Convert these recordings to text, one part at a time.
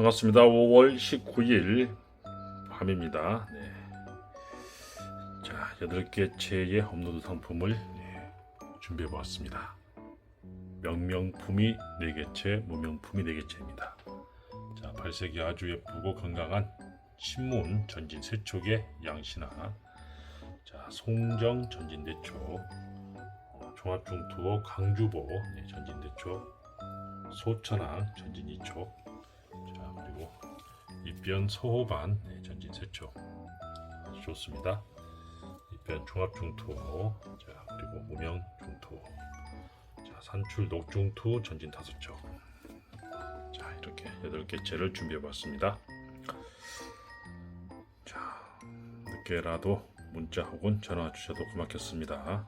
반갑습니다. 5월 19일 밤입니다. 네. 자, 8개체의 업로드 상품을 예, 준비해 보았습니다. 명명품이 4개체, 무명품이 4개체입니다. 자, 발색이 아주 예쁘고 건강한 신문 전진 세촉의 양신화 자, 송정 전진 대촉 어, 종합중투호 강주보 네, 전진 대촉 소천항 전진 이촉 자 그리고 입변 서호반 네, 전진 세촉 아주 좋습니다. 입변 종합중투 자 그리고 무명 중투 자 산출 녹중투 전진 다섯 촉자 이렇게 여덟 개째를 준비해봤습니다. 자 늦게라도 문자 혹은 전화 주셔도 고맙겠습니다.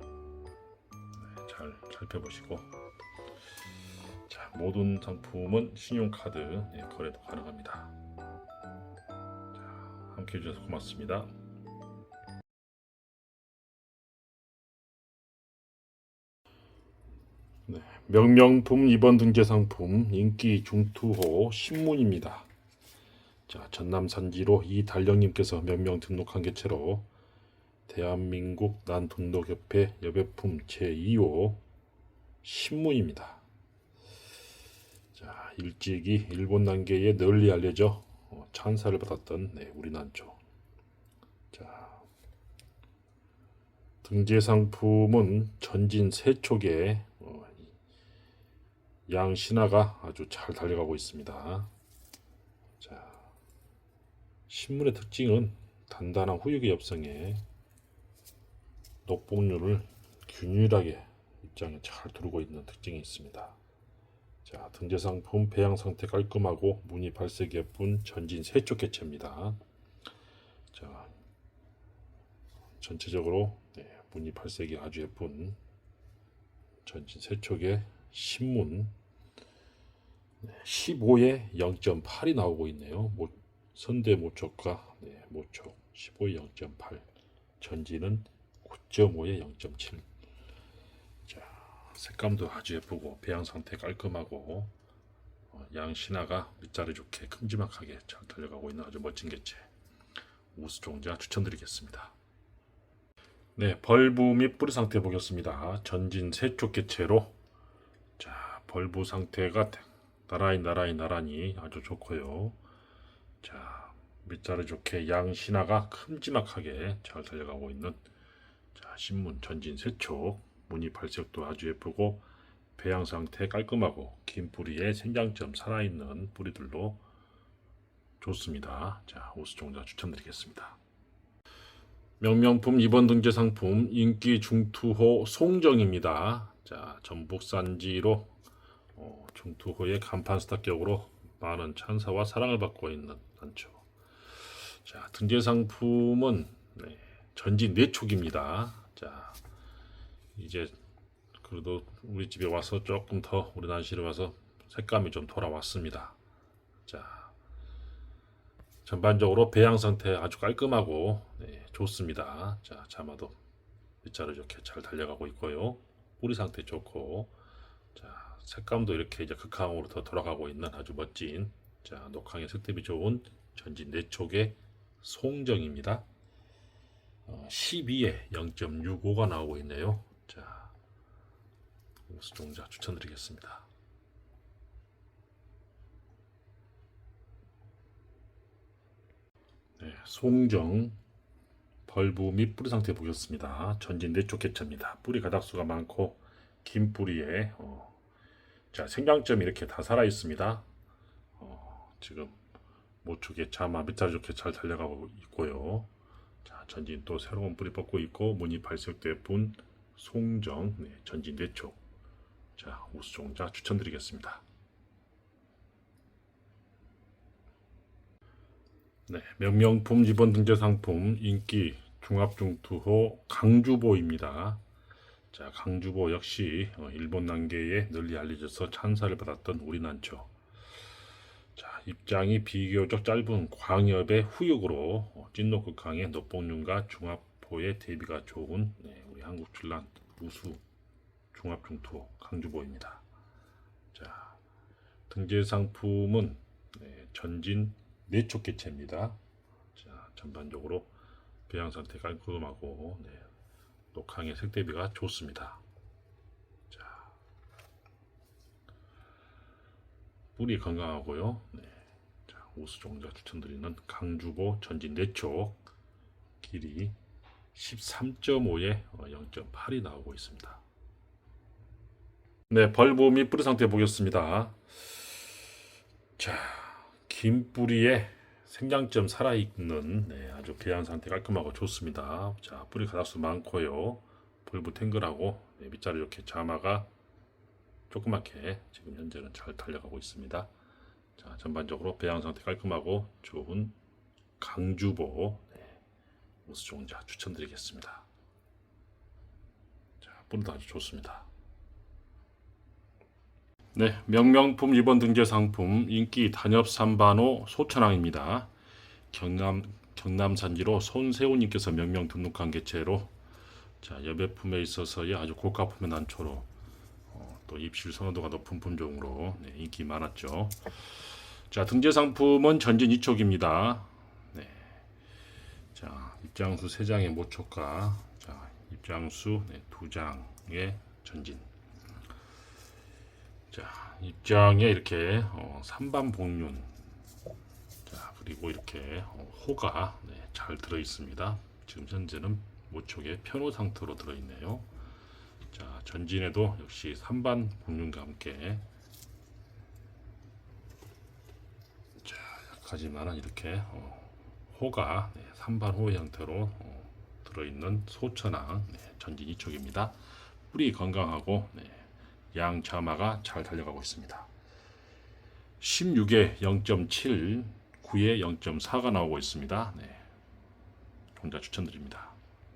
네, 잘 살펴보시고 자, 모든 상품은 신용카드 예, 거래도 가능합니다. 자, 함께 해주셔서 고맙습니다. 네, 명명품 2번 등재 상품 인기 중투호 신문입니다. 자, 전남 산지로 이달령님께서 명명 등록한 개체로 대한민국 난등록협회 여배품 제2호 신문입니다. 자, 일찍이 일본 난계에 널리 알려져 어, 찬사를 받았던 네, 우리 난초. 자, 등재 상품은 전진 세촉에 어, 양 신화가 아주 잘 달려가고 있습니다. 자, 신문의 특징은 단단한 후육의 엽성에 녹봉률을 균일하게 입장에 잘 두르고 있는 특징이 있습니다. 자, 등재 상품 배양 상태 깔끔하고 무늬 발색 예쁜 전진 세쪽 개체입니다. 자, 전체적으로 네, 무늬 발색이 아주 예쁜 전진 세쪽의 신문 15에 0.8이 나오고 있네요. 모, 선대 모촉과 네, 모촉 15에 0.8 전진은 9.5에 0.7 자, 색감도 아주 예쁘고 배양 상태 깔끔하고 어, 양 신화가 밑자리 좋게 큼지막하게 잘 달려가고 있는 아주 멋진 개체 우수종자 추천드리겠습니다. 네, 벌부 및 뿌리 상태 보겠습니다. 전진 세쪽 개체로 자 벌부 상태가 나라이 나라이 나란히 아주 좋고요. 자 밑자리 좋게 양 신화가 큼지막하게 잘 달려가고 있는 자 신문 전진 세촉 무늬 발색도 아주 예쁘고 배양 상태 깔끔하고 긴 뿌리에 생장점 살아있는 뿌리들도 좋습니다. 자 우수종자 추천드리겠습니다. 명명품 2번 등재 상품 인기 중투호 송정입니다. 자 전북 산지로 어, 중투호의 간판 스타격으로 많은 찬사와 사랑을 받고 있는 단초. 자 등재 상품은 네, 전진 내촉입니다. 자 이제 그래도 우리 집에 와서 조금 더 우리 난시를 와서 색감이 좀 돌아왔습니다. 자 전반적으로 배양 상태 아주 깔끔하고 네, 좋습니다. 자 자마도 밑자리 좋게 잘 달려가고 있고요. 뿌리 상태 좋고 자 색감도 이렇게 이제 극강으로 더 돌아가고 있는 아주 멋진 자 녹황의 색대비 좋은 전진 내촉의 송정입니다. 어, 12에 0.65가 나오고 있네요. 자, 우수종자 추천드리겠습니다. 네, 송정 벌부 및 뿌리 상태 보겠습니다. 전진 내쪽 개체입니다. 뿌리 가닥수가 많고 긴 뿌리에 어, 자 생장점이 이렇게 다 살아 있습니다. 어, 지금 모축에 자마 밑자리 좋게 잘 달려가고 있고요. 자, 전진 또 새로운 뿌리 뻗고 있고 무늬 발색도 예쁜 송정 네, 전진 내쪽 자 우수종자 추천드리겠습니다. 네, 명명품 이번 등재 상품 인기 중합중투호 강주보입니다. 자 강주보 역시 어, 일본 난계에 널리 알려져서 찬사를 받았던 우리 난초. 자, 입장이 비교적 짧은 광엽의 후육으로 어, 찐녹극강의 녹봉륜과 중합포의 대비가 좋은 네, 한국 출란 우수 중합중투 강주보입니다. 자, 등재 상품은 네, 전진 내촉 개체입니다. 자, 전반적으로 배양 상태 깔끔하고 네, 녹항의 색 대비가 좋습니다. 자, 뿌리 건강하고요. 네, 자, 우수 종자 추천드리는 강주보 전진 내촉 길이 13.5에 0.8이 나오고 있습니다. 네, 벌보 및 뿌리 상태 보겠습니다. 자, 긴 뿌리에 생장점 살아있는 네, 아주 배양 상태 깔끔하고 좋습니다. 자, 뿌리 가닥수 많고요. 벌부 탱글하고 네, 밑자리 이렇게 자마가 조그맣게 지금 현재는 잘 달려가고 있습니다. 자, 전반적으로 배양 상태 깔끔하고 좋은 강주보 네, 우수종자 추천드리겠습니다. 자, 뿌리도 아주 좋습니다. 네, 명명품 이번 등재 상품 인기 단엽 삼반호 소천왕입니다. 경남 경남 산지로 손세호님께서 명명 등록한 개체로 자 여배품에 있어서의 아주 고가 품의 난초로 어, 또 입실 선호도가 높은 품종으로 네, 인기 많았죠. 자 등재 상품은 전진 이촉입니다. 네, 자 입장수 세 장의 모초가 자 입장수 네, 두 장의 전진. 자, 입장에 이렇게 어, 삼반 복륜 자, 그리고 이렇게 어, 호가 네, 잘 들어 있습니다. 지금 현재는 모촉의 편호 상태로 들어 있네요. 자, 전진에도 역시 삼반 복륜과 함께 자, 약하지만은 이렇게 어, 호가 네, 삼반 호 형태로 어, 들어 있는 소천왕 네, 전진 이쪽입니다. 뿌리 건강하고 네, 양 자마가 잘 달려가고 있습니다. 16에 0.7, 9에 0.4가 나오고 있습니다. 네. 종자 추천드립니다.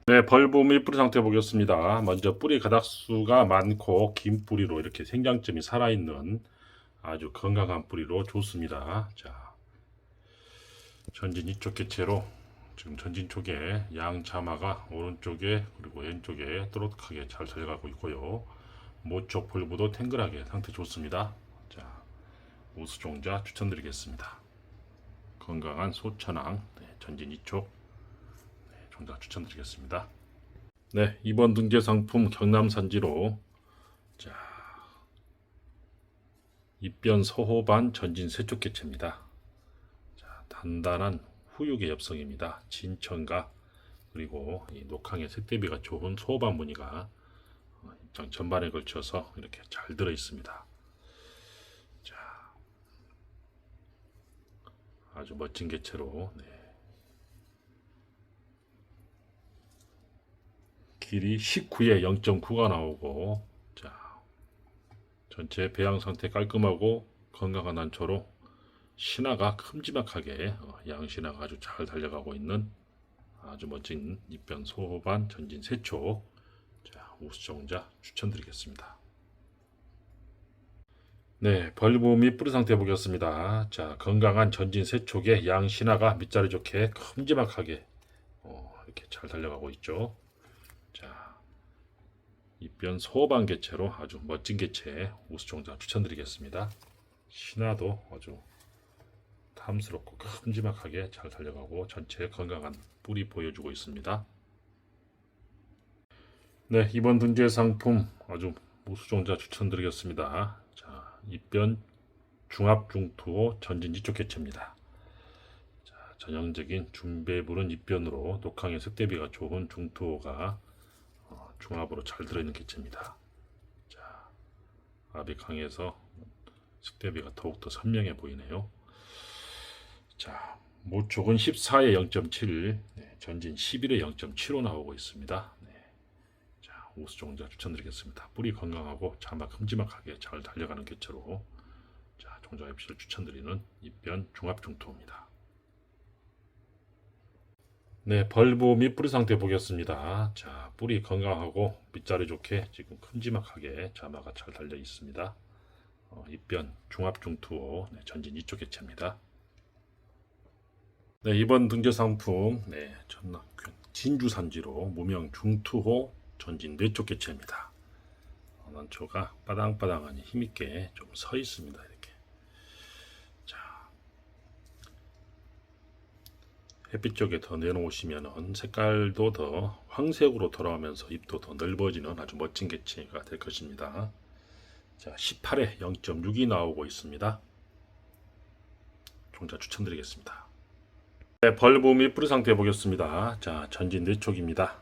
네, 벌브 및 뿌리 상태 보겠습니다. 먼저 뿌리 가닥수가 많고 긴 뿌리로 이렇게 생장점이 살아있는 아주 건강한 뿌리로 좋습니다. 자, 전진 이쪽 개체로 지금 전진 쪽에 양 자마가 오른쪽에 그리고 왼쪽에 또렷하게 잘 달려가고 있고요. 모쪽 볼부도 탱글하게 상태 좋습니다. 자, 우수종자 추천드리겠습니다. 건강한 소천왕 네, 전진 이쪽 네, 종자 추천드리겠습니다. 네, 이번 등재 상품 경남 산지로 자, 입변 서호반 전진 세쪽 개체입니다. 자, 단단한 후육의 엽성입니다. 진천과 그리고 이 녹항의 색 대비가 좋은 소호반 무늬가 장 전반에 걸쳐서 이렇게 잘 들어 있습니다. 자, 아주 멋진 개체로 네. 길이 19에 0.9가 나오고 자 전체 배양 상태 깔끔하고 건강한 난초로 신화가 큼지막하게 어, 양신화가 아주 잘 달려가고 있는 아주 멋진 입변 소호반 전진 세초 자, 우수정자 추천드리겠습니다. 네, 및 뿌리 상태 보겠습니다. 자, 건강한 전진 세촉에 양 신화가 밑자리 좋게 큼지막하게 어, 이렇게 잘 달려가고 있죠. 자, 입변 소반 개체로 아주 멋진 개체 우수종자 추천드리겠습니다. 신화도 아주 탐스럽고 큼지막하게 잘 달려가고 전체 건강한 뿌리 보여주고 있습니다. 네, 이번 등재 상품 아주 무수종자 추천드리겠습니다. 자, 입변 중압 중투호 전진 지 쪽 개체입니다. 자, 전형적인 중배부른 입변으로 녹항의 색대비가 좋은 중투호가 어, 중압으로 잘 들어있는 개체입니다. 자, 압이 강해서 색대비가 더욱더 선명해 보이네요. 자, 모촉은 14에 0.7, 네, 전진 11에 0.75 나오고 있습니다. 네. 우수종자 추천드리겠습니다. 뿌리 건강하고 자막 큼지막하게 잘 달려가는 개체로 자, 종자 입시를 추천드리는 입변 중합중토입니다. 네, 벌브 및 뿌리 상태 보겠습니다. 자, 뿌리 건강하고 밑자리 좋게 지금 큼지막하게 자마가 잘 달려 있습니다. 어, 입변 중합중투 네, 전진 이쪽 개체입니다. 네, 이번 등재 상품 네, 전남균 진주산지로 무명 중투호 전진 뇌쪽 개체입니다. 어, 난초가 빠당빠당하니 힘있게 좀 서 있습니다. 이렇게 자 햇빛 쪽에 더 내놓으시면 색깔도 더 황색으로 돌아오면서 잎도 더 넓어지는 아주 멋진 개체가 될 것입니다. 자 18에 0.6이 나오고 있습니다. 종자 추천드리겠습니다. 네, 벌브 및 뿌리 상태 보겠습니다. 자, 전진 네 촉입니다.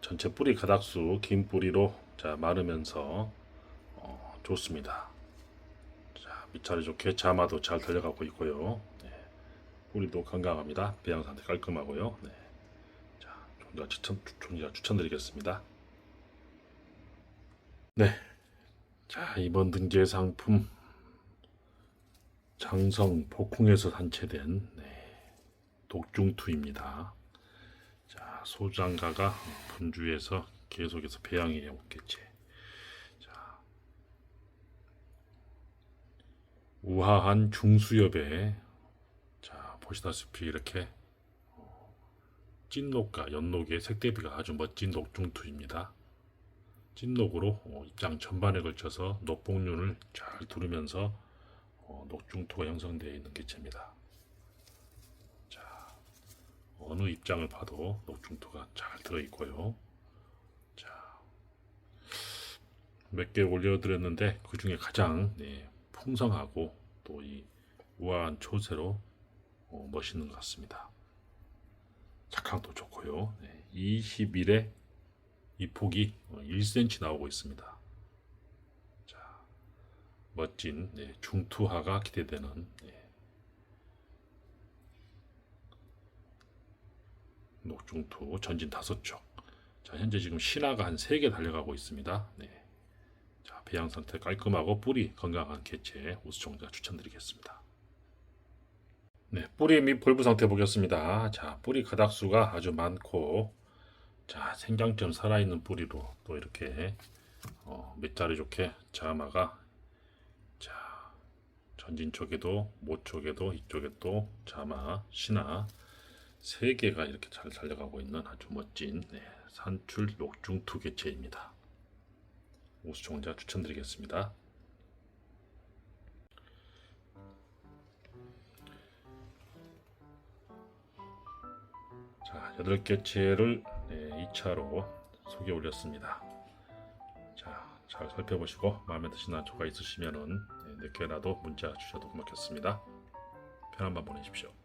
전체 뿌리 가닥수 긴 뿌리로 자 마르면서 어, 좋습니다. 자 밑자리 좋게 자마도 잘 달려가고 있고요. 네, 뿌리도 건강합니다. 배양 상태 깔끔하고요. 네. 자 종자 추천 종자 추천드리겠습니다. 네. 자 이번 등재 상품 장성 복궁에서 산채된 네, 독중투입니다. 자, 소장가가 분주해서 계속해서 배양해 오겠지. 자, 우아한 중수엽에 자 보시다시피 이렇게 어, 찐녹과 연녹의 색대비가 아주 멋진 녹중투입니다. 찐녹으로 어, 입장 전반에 걸쳐서 녹봉륜을 잘 두르면서 어, 녹중투가 형성되어 있는 개체입니다. 어느 입장을 봐도 녹중토가 잘 들어있고요. 자, 몇 개 올려드렸는데 그 중에 가장 네, 풍성하고 또 이 우아한 초세로 어, 멋있는 것 같습니다. 착항도 좋고요. 네, 21에 이 폭이 1cm 나오고 있습니다. 자, 멋진 네, 중투하가 기대되는 네, 녹중투 전진 다섯 쪽. 자, 현재 지금 신화가 한 세 개 달려가고 있습니다. 네. 자, 배양 상태 깔끔하고 뿌리 건강한 개체 우수종자 추천드리겠습니다. 네, 뿌리 및 볼부 상태 보겠습니다. 자, 뿌리 가닥수가 아주 많고, 자, 생장점 살아있는 뿌리로 또 이렇게 어, 밑자리 좋게 자마가 자, 전진 쪽에도 모 쪽에도 이쪽에 또 자마 신화 세 개가 이렇게 잘 달려가고 있는 아주 멋진 네, 산출 녹중 두 개체입니다. 우수종자 추천드리겠습니다. 자, 여덟 개체를 네, 2차로 소개 올렸습니다. 자, 잘 살펴보시고 마음에 드시는 조가 있으시면은 네, 늦게라도 문자 주셔도 고맙겠습니다. 편한 밤 보내십시오.